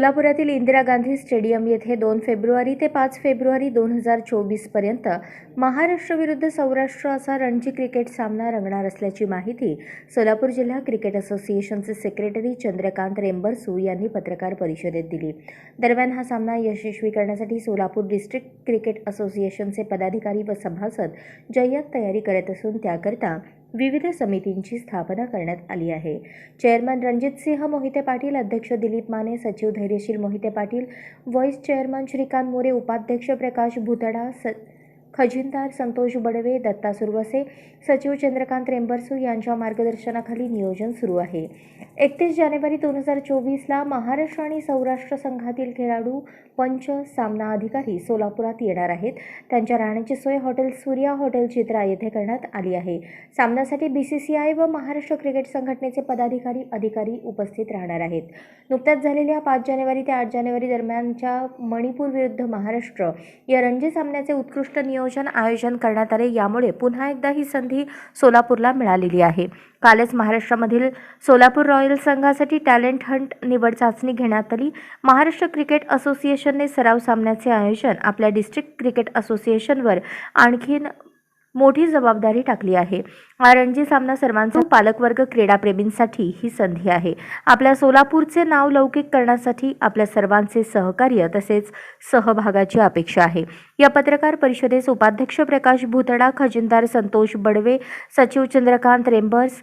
सोलापुरातील Indira Gandhi stadium येथे दोन February ते पाच फेब्रुवारी दोन हजार चोवीसपर्यंत महाराष्ट्र विरुद्ध सौराष्ट्र असा रणजी क्रिकेट सामना रंगणार असल्याची माहिती सोलापूर जिल्हा क्रिकेट असोसिएशनचे सेक्रेटरी चंद्रकांत रेंबरसू यांनी पत्रकार परिषदेत दिली. दरम्यान हा सामना यशस्वी करण्यासाठी सोलापूर डिस्ट्रिक्ट क्रिकेट असोसिएशनचे पदाधिकारी व सभासद जय्यत तयारी करत असून त्याकरता विविध समितींची स्थापना करण्यात आली आहे. चेअरमन रणजितसिंह मोहिते पाटील अध्यक्ष दिलीप माने सचिव धैर्यशील मोहिते पाटील व्हाईस चेअरमन श्रीकांत मोरे उपाध्यक्ष प्रकाश भुतडा स खजिनदार संतोष बडवे दत्ता सुरवसे सचिव चंद्रकांत रेंबरसू यांच्या मार्गदर्शनाखाली नियोजन सुरू आहे. एकतीस जानेवारी दोन हजार चोवीसला महाराष्ट्र आणि सौराष्ट्र संघातील खेळाडू पंच सामना अधिकारी सोलापुरात येणार आहेत. त्यांच्या राहण्याची सोय हॉटेल सूर्या हॉटेल चित्रा येथे करण्यात आली आहे. सामन्यासाठी बी सी सी आय व महाराष्ट्र क्रिकेट संघटनेचे पदाधिकारी अधिकारी उपस्थित राहणार आहेत. नुकत्याच झालेल्या पाच जानेवारी ते आठ जानेवारी दरम्यानच्या मणिपूर विरुद्ध महाराष्ट्र या रणजी सामन्याचे उत्कृष्ट नियोजन आयोजन करण्यात आले. यामुळे पुन्हा एकदा ही संधी सोलापूरला मिळालेली आहे. कालच महाराष्ट्रामधील सोलापूर रॉयल संघासाठी टॅलेंट हंट निवड चाचणी घेण्यात आली. महाराष्ट्र क्रिकेट असोसिएशनने सराव सामन्याचे आयोजन आपल्या डिस्ट्रिक्ट क्रिकेट असोसिएशनवर आणखीन मोठी जबाबदारी टाकली आहे. हा रणजी सामना सर्वांचा पालकवर्ग क्रीडाप्रेमींसाठी ही संधी आहे. आपल्या सोलापूरचे नाव लौकिक करण्यासाठी आपल्या सर्वांचे सहकार्य तसेच सहभागाची अपेक्षा आहे. या पत्रकार परिषदेस उपाध्यक्ष प्रकाश भुतडा खजिनदार संतोष बडवे सचिव चंद्रकांत रेंबर्स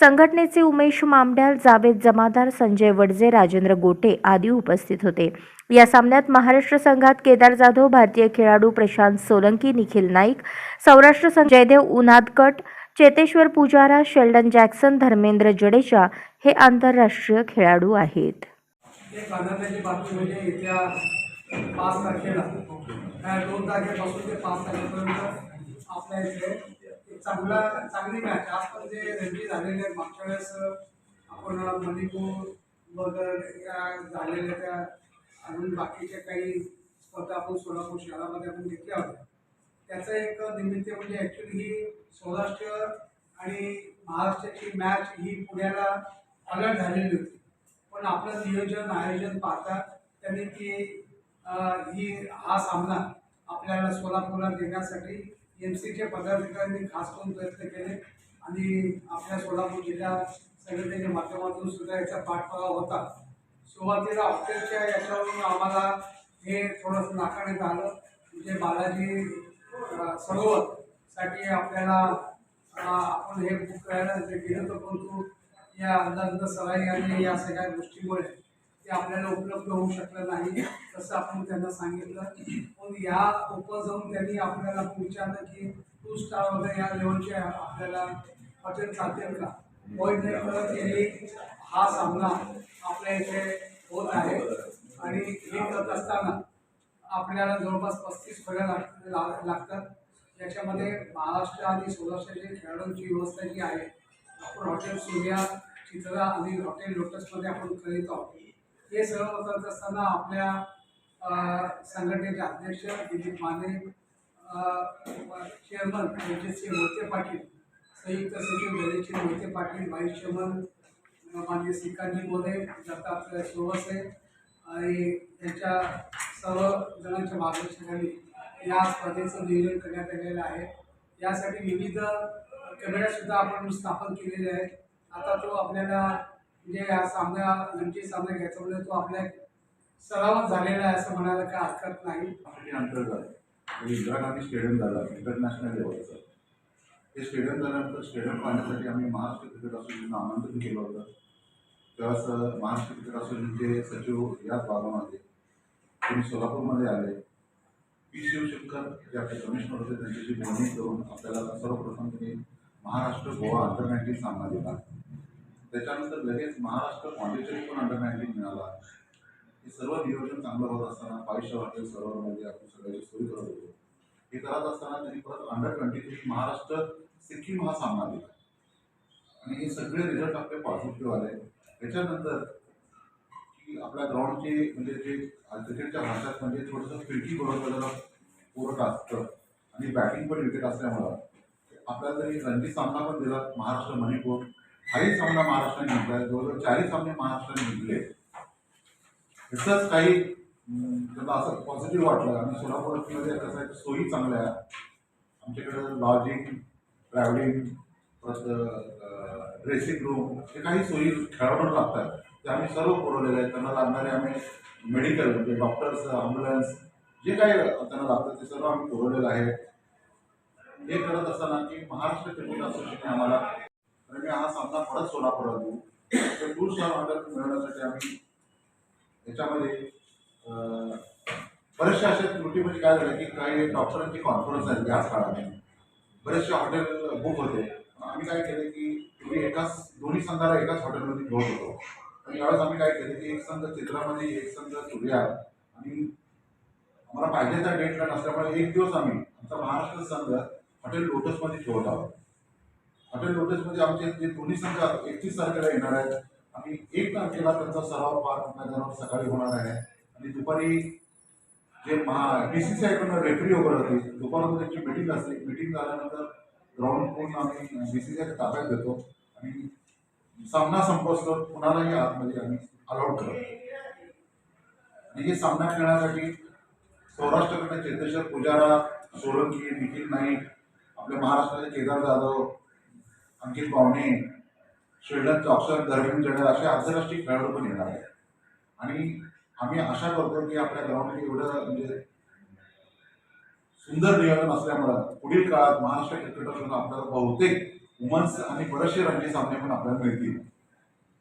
संघटनेचे उमेश मामड्याल जावेद जमादार संजय वडजे राजेंद्र गोटे आदी उपस्थित होते. या सामन्यात महाराष्ट्र संघात केदार जाधव भारतीय खेळाडू प्रशांत सोलंकी निखिल नाईक सौराष्ट्र संघ जयदेव उनादकट चेतेश्वर पुजारा शेल्डन जॅक्सन धर्मेंद्र जडेजा हे आंतरराष्ट्रीय खेळाडू आहेत. म्हणजे पाच तारखेला दोन तारखेपासून ते पाच तारखेपर्यंत आपल्या इथे चांगला चांगली मॅच आज जे रणजी झालेले आहेत मागच्या वेळेस आपण मणिपूर वगैरे या झालेल्या त्या अजून बाकीच्या काही स्पर्धा आपण सोलापूर शहरामध्ये आपण घेतल्या होत्या. त्याचं एक निमित्त म्हणजे ॲक्च्युली ही सौराष्ट्र आणि महाराष्ट्राची मॅच ही पुण्याला अलर्ट झालेली होती. पण आपलं नियोजन आयोजन पाहता त्यांनी ती ही हा सामना आपल्याला सोलापूरला देण्यासाठी एम सीचे पदाधिकाऱ्यांनी खास करून प्रयत्न केले आणि आपल्या सोलापूर जिल्हा संघटनेच्या माध्यमातून सुद्धा याचा पाठपुरावा होता. सुरुवातीला हॉटेलच्या याच्यावरून आम्हाला हे थोडंसं नाकारण्यात आलं म्हणजे बालाजी सरोवरसाठी आपल्याला आपण हे बुक करायला जे गेलं होतं परंतु या अंदाज सराई आणि या सगळ्या गोष्टीमुळे ते आपल्याला उपलब्ध होऊ शकलं नाही. तसं आपण त्यांना सांगितलं पण या ओपन जाऊन त्यांनी आपल्याला विचारलं की टू स्टार वगैरे या लेवलचे आपल्याला हॉटेल चालतील का? पॉईंट नाही हा सामना आपल्या इथे होत आहे. आणि हे करत असताना आपल्याला जवळपास पस्तीस खोल्या लाग लागतात. त्याच्यामध्ये महाराष्ट्र आणि सौराष्ट्राच्या खेळाडूंची व्यवस्था जी आहे आपण हॉटेल सूर्या चित्रा आणि हॉटेल लोटसमध्ये आपण करीत आहोत. हे सर्व करत असताना आपल्या संघटनेचे अध्यक्ष दिलीप माने चेअरमन रणजितसिंह मोहिते पाटील संयुक्त सचिव धैर्यशील मोहिते पाटील व्हाईस चेअरमन माननीय श्रीकांतजी मोरे दत्तात्रय सुरवसे आणि यांच्या सर्व जणांच्या मार्गदर्शनाखाली या स्पर्धेचं नियोजन करण्यात आलेलं आहे. यासाठी विविध कमिट्यासुद्धा आपण स्थापन केलेले आहेत. आता तो आपल्याला म्हणजे या सामना रणजी सामना घ्यायचा म्हणजे तो आपल्या सरावात झालेला आहे असं म्हणायला काय हरकत नाही. अंतर्गत इंदिरा गांधी स्टेडियम झाला इंटरनॅशनल लेवलचं ते स्टेडियम झाल्यानंतर स्टेडियम पाहण्यासाठी आम्ही महाराष्ट्र क्रिकेट असोसिएशनला आमंत्रण केलं होतं. तेव्हाच महाराष्ट्र क्रिकेट असोसिएशनचे सचिव याच भागामध्ये तुम्ही सोलापूरमध्ये आले. पी. शिवशंकर जे आपले कमिशनर होते त्यांच्याशी बोलणी करून आपल्याला सर्वप्रथम त्यांनी महाराष्ट्र गोवा अंडर सामना दिला. त्याच्यानंतर लगेच महाराष्ट्र पॉंडिचेरी पण अंडर नाईन्टीन मिळाला. हे सर्व नियोजन चांगलं होत असताना पायशा हॉटेल सर्वांमध्ये म्हणजे आपण सगळ्याची सोय करत होतो. हे करत असताना त्यांनी परत under twenty three Maharashtra Sikkim हा सामना दिला. आणि हे सगळे रिझल्ट आपले पॉझिटिव्ह आले. त्याच्यानंतर की आपल्या ग्राउंडचे म्हणजे जे क्रिकेटच्या भाषात म्हणजे थोडंसं फिरकी बरोबर पूरक असतं आणि बॅटिंग पण विकेट असल्यामुळं आपल्याला तरी रणजी सामना पण दिला महाराष्ट्र मणिपूर. काही सामना महाराष्ट्राने जिंकला जवळजवळ चारही सामने महाराष्ट्राने जिंकले तसंच काही त्याला असं पॉझिटिव्ह वाटलं. आणि सोलापूरमध्ये कसं आहे सोयी चांगल्या आमच्याकडे लॉजिंग ट्रॅव्हलिंग परत ड्रेसिंग रूम हे काही सोयी खेळाडूंना लागतात. ते आम्ही सर्व पुरवलेले आहेत. त्यांना लागणारे आम्ही मेडिकल म्हणजे डॉक्टर्स ॲम्ब्युलन्स जे काही त्यांना लागतं ते सर्व आम्ही पुरवलेलं आहे. हे करत असताना की महाराष्ट्र क्रिकेट असोसिएशनने आम्हाला? आणि मी हा सामना परत सोलापुरात देऊ तर टू स्टार ऑर्डर मिळवण्यासाठी आम्ही याच्यामध्ये बऱ्याचशा अशा त्रुटी म्हणजे काय झालं की काही डॉक्टरांची कॉन्फरन्स झाली याच काळात बरेचसे हॉटेल बुक होते. आम्ही काय केलं की तुम्ही एकाच दोन्ही संघाला एकाच हॉटेलमध्ये घेऊन होतो आणि यावेळेस आम्ही काय केलं की एक संघ चित्रामध्ये एक संघ सूर्या. आणि आम्हाला पाहिजे त्या डेटला नसल्यामुळे एक दिवस आम्ही आमचा महाराष्ट्र संघ हॉटेल लोटसमध्ये ठेवत आहोत. हॉटेल लोटसमध्ये आमचे जे दोन्ही संघ एकतीस तारखेला येणार आहेत. आणि एक तारखेला त्यांचा सराव पार्क मैदानावर सकाळी होणार आहे. आणि दुपारी जे महा बी सी सी आयकडून रेफरी वगैरे होते दुपारमध्ये त्यांची मिटिंग असते. मिटिंग झाल्यानंतर ग्राउंड पूर्ण आम्ही बी सी सी ताब्यात घेतो. आणि सामना संपवतो. कुणालाही आतमध्ये आम्ही अलाउड करतो. आणि हे सामना खेळण्यासाठी सौराष्ट्राकडे चेतेश्वर पुजारा सोळंकी निखिल नाईक आपल्या महाराष्ट्राचे केदार जाधव अंकित पावणे श्रीलंकचे अक्षर धर्मेंद्र जडर असे आंतरराष्ट्रीय खेळाडू पण येणार आहेत. आणि आम्ही आशा करतो की आपल्या ग्राउंडमध्ये एवढं म्हणजे सुंदर नियोजन असल्यामुळं पुढील काळात महाराष्ट्र क्रिकेट असून आपल्याला बहुतेक वुमन्स आणि बरेचसे रणजी सामने पण आपल्याला मिळतील.